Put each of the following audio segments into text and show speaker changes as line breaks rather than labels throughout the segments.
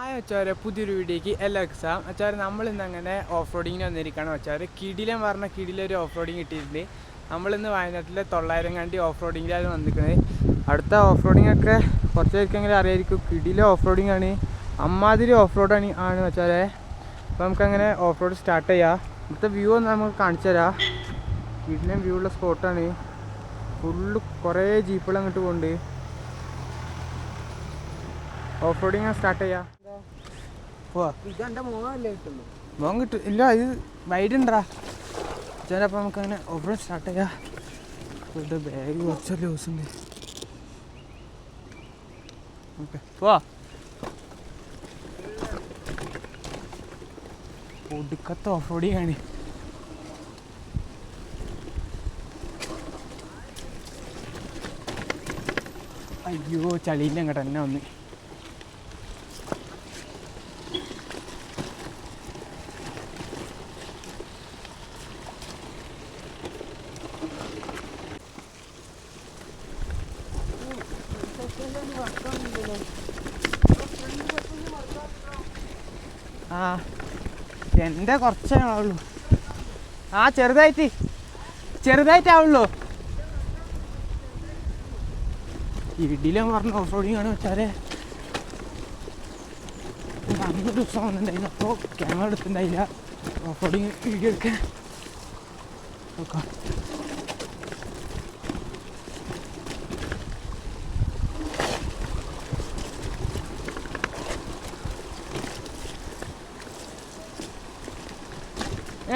ആ അച്ചാരെ പുതിയൊരു വീഡിയോക്ക് എല്ലാ എക്സാം വെച്ചാൽ നമ്മൾ ഇന്ന് അങ്ങനെ ഓഫ് റോഡിങ്ങിന് വന്നിരിക്കുകയാണ്. അച്ചാർ കിടിലം പറഞ്ഞ കിടിലൊരു ഓഫ് റോഡിങ് കിട്ടിയിട്ടുണ്ട്. നമ്മളിന്ന് വയനാട്ടിലെ തൊള്ളായിരം കണ്ടി ഓഫ് റോഡിങ്ങിലാണ് വന്നിരിക്കുന്നത്. അടുത്ത ഓഫ് റോഡിംഗ് ഒക്കെ കുറച്ച് പേർക്കെങ്കിലും അറിയായിരിക്കും. കിടിലെ ഓഫ് റോഡിങ് ആണ് അമ്മാതിരി ഓഫ് റോഡാണ് ആണ് വെച്ചാൽ അപ്പോൾ നമുക്കങ്ങനെ ഓഫ് റോഡ് സ്റ്റാർട്ട് ചെയ്യാം. ഇവിടുത്തെ വ്യൂ ഒന്ന് നമുക്ക് കാണിച്ചു തരാം. കിടിലം വ്യൂ ഉള്ള സ്പോട്ടാണ് ഫുള്ള് കുറേ ജീപ്പുകൾ അങ്ങോട്ട് പോകുന്നുണ്ട് ഓഫ് റോഡിങ് സ്റ്റാർട്ട് ചെയ്യാം. മോൻ കിട്ടും. ഇല്ല ഇത് വൈഡ് ഉണ്ടാ ചിലപ്പോൾ നമുക്ക് അങ്ങനെ സ്റ്റാർട്ട് ചെയ്യാം. ഇവിടെ ബാഗ് കുറച്ച് ലൂസ് ഉണ്ട് ഓക്കെ പോവാ ഒടുക്കത്തെ ഓഫ് റോഡി ആണ് അയ്യോ ചളിയില്ല അങ്ങോട്ട് തന്നെ വന്ന് ആ എന്റെ കുറച്ചേ ആവുള്ളൂ. ആ ചെറുതായിട്ട്. ചെറുതായിട്ടാവുള്ളൂ ഇടിയിലും പറഞ്ഞ ഓഫ് റോഡിങ് ആണ് വെച്ചാൽ. അന്ന് ദിവസം വന്നിട്ടുണ്ടായില്ല. അപ്പോൾ ക്യാമറ എടുത്തിട്ടുണ്ടായില്ല. ഓഫ് റോഡിങ് വീഡിയോ എടുക്കാൻ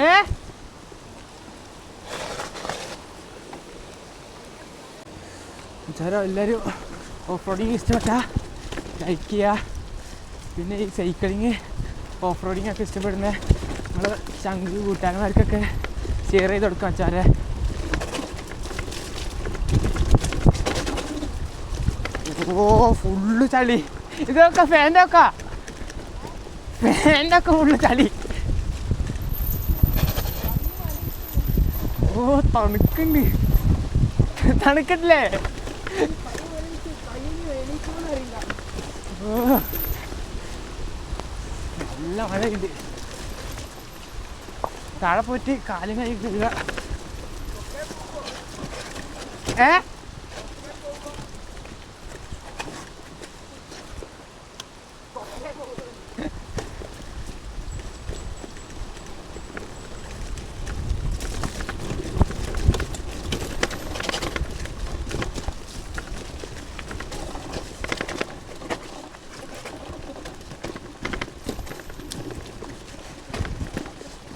ഏ ചേരാ എല്ലാവരും ഓഫ് റോഡിങ് ഇഷ്ടപ്പെട്ട ലൈക്ക് ചെയ്യുക പിന്നെ ഈ സൈക്ലിങ് ഓഫ് റോഡിങ് ഒക്കെ ഇഷ്ടപ്പെടുന്ന നമ്മളെ ചങ്ക് കൂട്ടാന്മാർക്കൊക്കെ ഷെയർ ചെയ്ത് കൊടുക്കാം വെച്ചാലേ ഓ ഫുള്ള് ചളി. ഇതൊക്കെ ഫാന്റെ ഒക്കെ. ഫാന്റെ ഒക്കെ ഫുള്ള് ചളി. ഓ തണുക്കുണ്ട്. തണുക്കട്ടില്ലേ നല്ല മഴ താഴെ പോയിട്ട് കാലും കൈ കഴുകുക ഏ?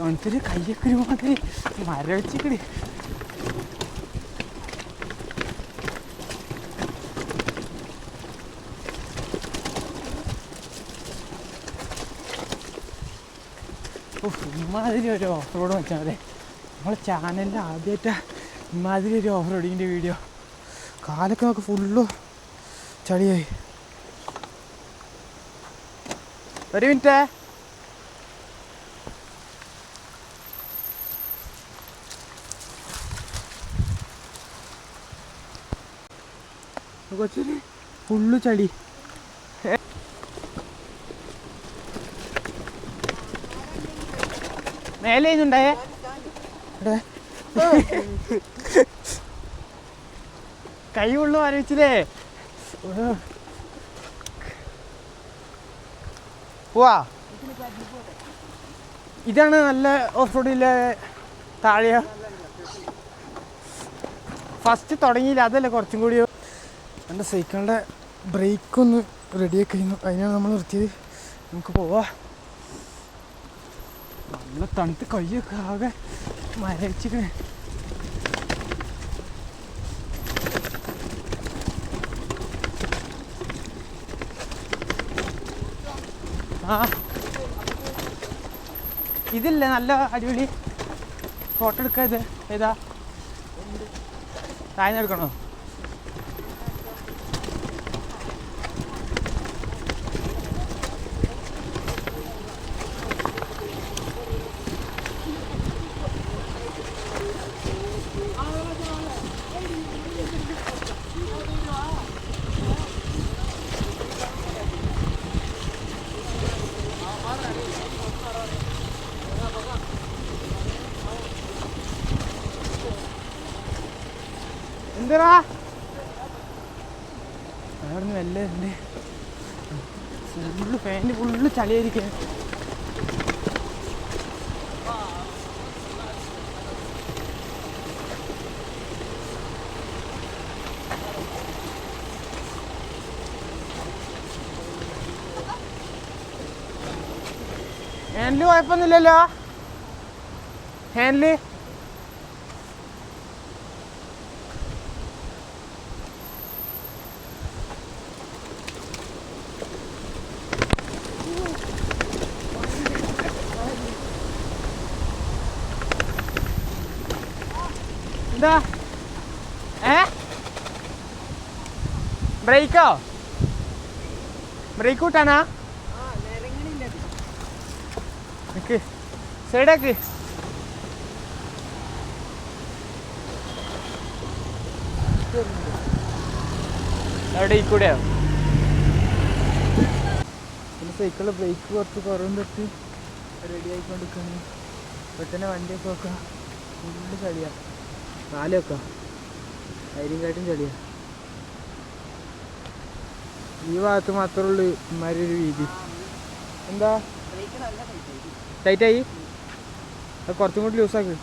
തണുത്തൊരു കയ്യൊക്കെ ഒരുമാതിരി മര വെച്ചിക്കടി ഇമാതിരി ഒരു ഓഫ് റോഡ് വെച്ചാൽ മതി. നമ്മളെ ചാനലിൽ ആദ്യമായിട്ട് ഇമാതിരി ഒരു ഓഫ് റോഡിങ്ങിന്റെ വീഡിയോ കാലൊക്കെ നമുക്ക് ഫുള്ളു ചളിയായി. ഒരു മിനിറ്റേ കൊച്ചൊരു ഫുള്ള് ചടി മേലെ ഇവിടെ. കൈ ഉള്ളു ആലോചിച്ചില്ലേ? പോവാ. ഇതാണ് നല്ല ഓഫ് റോഡിലെ താഴെയാ. ഫസ്റ്റ് തുടങ്ങിയില്ല അതല്ലേ കുറച്ചും കൂടി എന്റെ സൈക്കിളിന്റെ ബ്രേക്കൊന്ന് റെഡിയാക്കി കഴിഞ്ഞു അതിനാണ് നമ്മൾ നിർത്തിയത്. നമുക്ക് പോവാം. നല്ല തണുത്ത് കയ്യൊക്കെ ആകെ മരച്ചിക്കണേ ആ. ഇതില്ലേ നല്ല അടിപൊളി ഫോട്ടോ എടുക്കാതെ ഏതാ? താഴ്ന്ന് എന്തടാ അവിടെ നിന്ന് വല്ല ഉണ്ട് ഫുള്ള് ഫാൻ ഫുള്ള് ചളിയായിരിക്കും ഹാൻഡിൽ കുഴപ്പമൊന്നുമില്ലല്ലോ? ഹാൻഡിൽ എന്താ ഏ ബ്രേക്കോ ബ്രേക്ക് കൂട്ടാനാ നിക്ക് സൈഡാക്ക് അവിടെ ഈ കൂടെയോ സൈക്കിളിൽ ബ്രേക്ക് കുറച്ച് കുറവും തൊട്ട്. റെഡി ആയിക്കൊണ്ടിരിക്കുകയാണ് പെട്ടെന്ന് വണ്ടിയൊക്കെ നോക്കാം ഫുള്ള് ചളിയാ. നാല് വെക്കാം. അതിലും കാട്ടും ചളിയാ. ഈ ഭാഗത്ത് മാത്രമേ ഉള്ളൂ ഇമാരി ഒരു വീതി എന്താ? ടൈറ്റായി അത് കുറച്ചും കൂടി ലൂസാക്ക്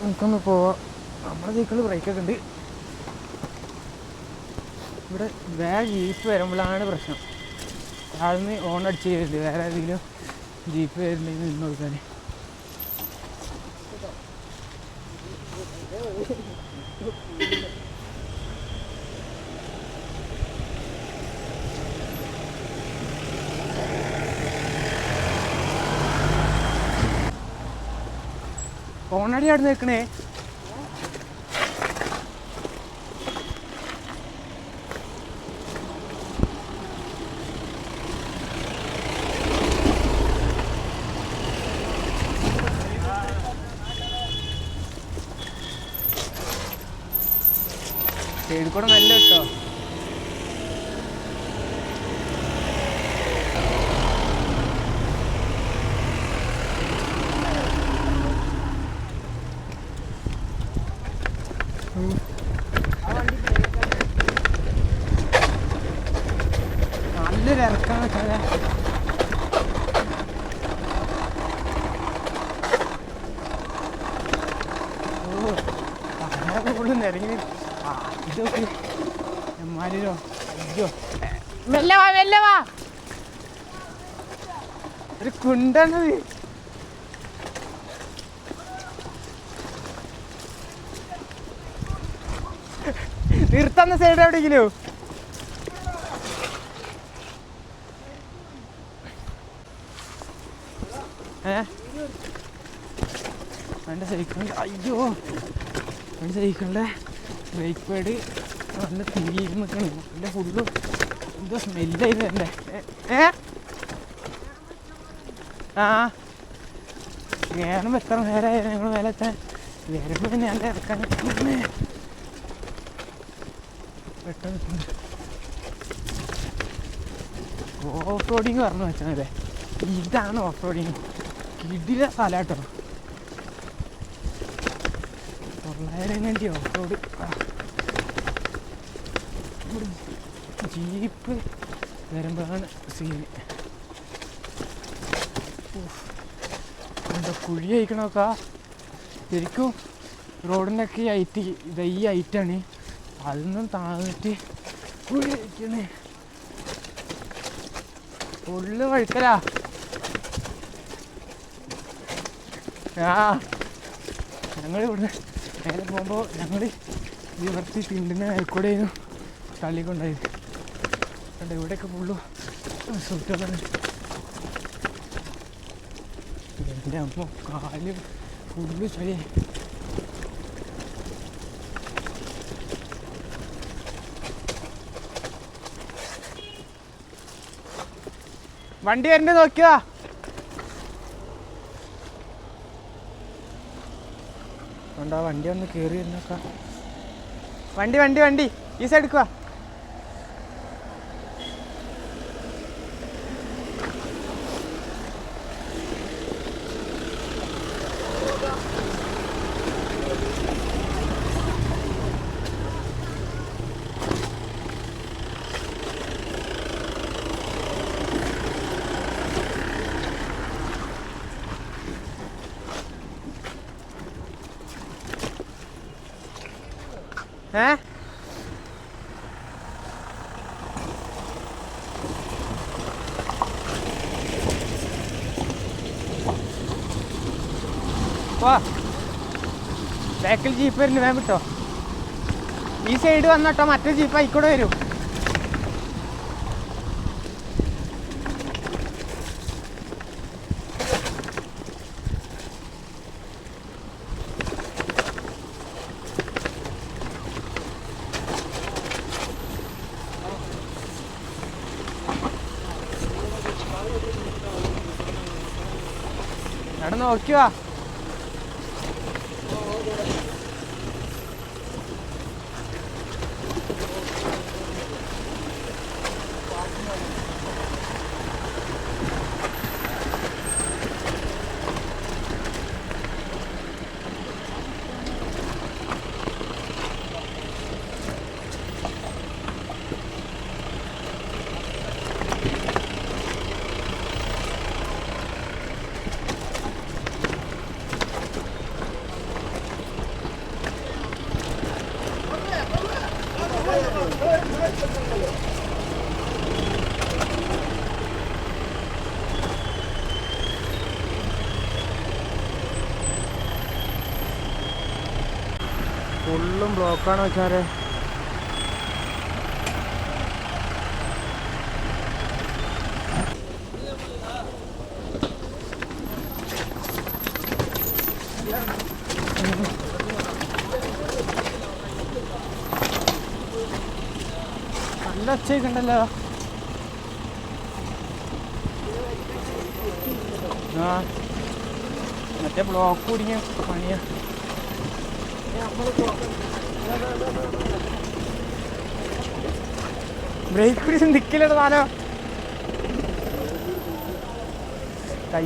നമുക്കൊന്ന് പോവാം. നമ്മുടെ സൈക്കിൾ ബ്രേക്കൊക്കെ ഉണ്ട്. ഇവിടെ വേറെ ജീപ്പ് വരുമ്പോഴാണ് പ്രശ്നം. താഴ്ന്ന് ഓൺ അടിച്ച് കയറില്ല വേറെ ഏതെങ്കിലും ജീപ്പ് വരുന്നെങ്കിൽ നിന്ന് കൊടുക്കാൻ ഓണടി അവിടെ നിൽക്കണേ. സൈഡിൽ നല്ല കേട്ടോ. നല്ലൊരു ഇറക്കാണ് ഓ അങ്ങനെ ഫുള്ള് നിരങ്ങി അയ്യോ മെല്ലെ വാ മെല്ലെ വാ. ഒരു കുണ്ടണത് നിർത്തുന്ന സൈഡ് എവിടെയെങ്കിലും? വേണ്ട സൈക്കിളിന്റെ അയ്യോ വേണ്ട സൈക്കിളിന്റെ ബ്രേക്ക് പാഡ് നല്ല തീയിൽ നിൽക്കണം. എന്റെ ഫുള്ള് എന്തോ സ്മെല്ലായി എന്റെ ഏ? ആ. വേണം എത്ര നേരമായിരുന്നു ഞങ്ങൾ മേലെ എത്താൻ. വരുമ്പോൾ പിന്നെ എന്റെ ഇറക്കാൻ പെട്ടെന്ന് ഓഫ് റോഡിങ് പറഞ്ഞു വെച്ചാൽ ഇതാണ് ഓഫ് റോഡിങ്. കിടില സ്ഥലം കേട്ടോ. തൊള്ളായിരം കണ്ടി ഓഫ് റോഡ്. ജീപ്പ് വരുമ്പോഴാണ് സീന് എന്താ കുഴി അയക്കണമൊക്കെ ശരിക്കും റോഡിനൊക്കെ ഐറ്റ് ഇത് ഈ ഐറ്റാണ്. അതൊന്നും താഴ്ന്നിട്ട് കുഴി അയക്കണേ ഫുള്ള് വഴുക്കലാ. ആ ഞങ്ങൾ ഇവിടെ നേരെ പോകുമ്പോൾ ഞങ്ങൾ ഈ വൃത്തി തിണ്ടിന്റെ മേൽക്കൂടെയായിരുന്നു. തള്ളിക്കൊണ്ടായത് കണ്ട ഇവിടെയൊക്കെ ഫുള്ളു സുറ്റുകളാണ് എന്റെ അമ്മ കാൽ ഫുള്ള് ശരി വണ്ടി വരണ്ട് നോക്കിയാ ഉണ്ടോ വണ്ടി ഒന്ന് കേറി വണ്ടി വണ്ടി വണ്ടി ഈ സൈഡ് എടുക്കുക ഏ? വാ. ബാക്കിൽ ജീപ്പ് വരുന്നു വേഗം വിട്ടോ. ഈ സൈഡ് വന്നോട്ടോ മറ്റേ ജീപ്പ് ആയിക്കൂടെ വരും. നോക്കിയോ വാ ബ്ലോക്കാണ് വെച്ചാൽ. നല്ല ഒച്ചയൊക്കെ ഉണ്ടല്ലോ ആ. മറ്റേ ബ്ലോക്ക് കുടുങ്ങിയ പണിയാ. ബ്രേക്ക് പിടിച്ച് നിൽക്കില്ലട താനോ കൈ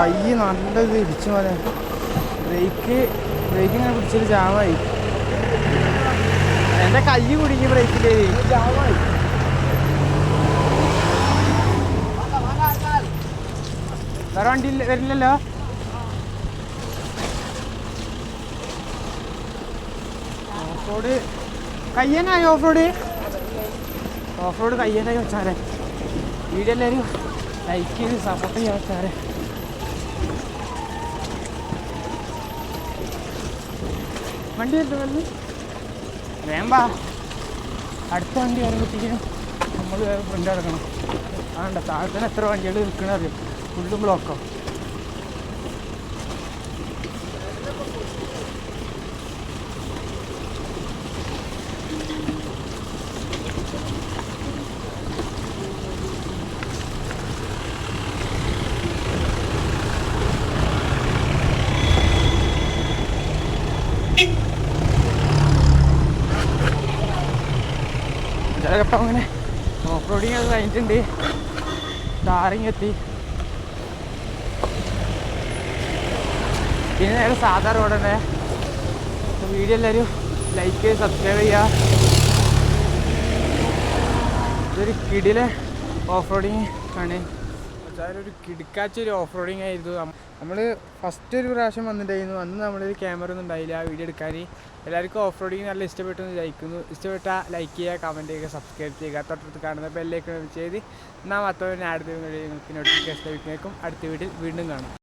കൈ നല്ലത് ഇടിച്ചു പോലെ. ബ്രേക്ക് ബ്രേക്ക് ഇങ്ങനെ പിടിച്ചൊരു ജാമായി എന്റെ കൈ കുടുങ്ങി ബ്രേക്കിലേ ജാമായി വേറെ വണ്ടി വരില്ലല്ലോ? ഓഫ് റോഡ് കയ്യനായി ഓഫ് റോഡ് ഓഫ് റോഡ് കയ്യനായി വെച്ചാലേ വീഡിയോ എല്ലാവരും ലൈക്ക് ചെയ്ത് സപ്പോർട്ട് ചെയ്യാൻ വെച്ചാലേ വണ്ടി വരുന്നു വേമ്പാ അടുത്ത വണ്ടി വരുമ്പോഴത്തേക്കും നമ്മൾ ഫ്രണ്ട് കിടക്കണം ആണ്ട താഴത്തിന് എത്ര വണ്ടികൾ നിൽക്കണറിയും ഫുള്ളും ബ്ലോക്കോ ചിലപ്പോൾ അങ്ങനെ ഓഫ് റോഡിങ് ഒക്കെ കഴിഞ്ഞിട്ടുണ്ട്. ടാറിങ് എത്തി പിന്നെ നേരെ സാധാ റോഡ് തന്നെ. വീഡിയോ എല്ലാവരും ലൈക്ക് സബ്സ്ക്രൈബ് ചെയ്യുക ഇതൊരു കിടിലെ ഓഫ് റോഡിങ് ആണ്. ഒരു കിടുക്കാച്ച ഒരു ഓഫ് റോഡിങ് ആയിരുന്നു. നമ്മൾ ഫസ്റ്റ് ഒരു പ്രാവശ്യം വന്നിട്ടായിരുന്നു. അന്ന് നമ്മളൊരു ക്യാമറ ഒന്നും ഉണ്ടായില്ല. വീഡിയോ എടുക്കാൻ. എല്ലാവർക്കും ഓഫ് റോഡിങ് നല്ല ഇഷ്ടപ്പെട്ടു എന്ന് വിചാരിക്കുന്നു. ഇഷ്ടപ്പെട്ട ലൈക്ക് ചെയ്യുക കമന്റ് ചെയ്യുക സബ്സ്ക്രൈബ് ചെയ്യുക. തൊട്ടടുത്ത് കാണുന്ന ബെല്ലേക്ക് ചെയ്ത് നാം ആഡ് അടുത്ത നോട്ടിഫിക്കേഷൻ ലഭിക്കുന്നേക്കും അടുത്ത വീട്ടിൽ വീണ്ടും കാണാം.